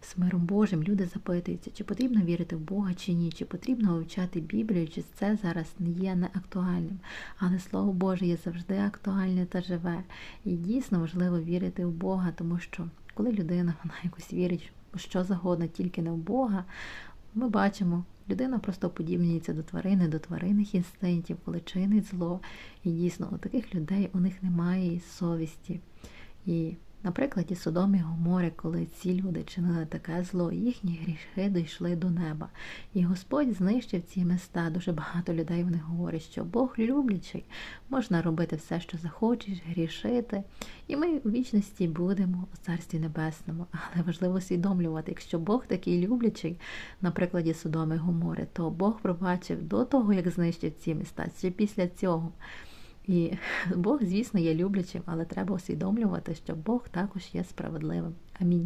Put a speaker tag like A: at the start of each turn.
A: з миром Божим люди запитуються, чи потрібно вірити в Бога чи ні, чи потрібно вивчати Біблію, чи це зараз не є неактуальним. Але Слово Боже є завжди актуальне та живе. І дійсно важливо вірити в Бога, тому що коли людина вона якось вірить що загодно, тільки не в Бога, ми бачимо, людина просто подібнюється до тварини, до тваринних інстинктів, коли чинить зло. І дійсно, у таких людей у них немає совісті. І на прикладі Содом і Гомори, коли ці люди чинили таке зло, їхні гріхи дійшли до неба. І Господь знищив ці міста. Дуже багато людей вони говорять, що Бог люблячий, можна робити все, що захочеш, грішити. І ми у вічності будемо у Царстві Небесному. Але важливо усвідомлювати, якщо Бог такий люблячий, на прикладі Содоми і Гомори, то Бог пробачив до того, як знищив ці міста, чи після цього. І Бог, звісно, є люблячим, але треба усвідомлювати, що Бог також є справедливим. Амінь.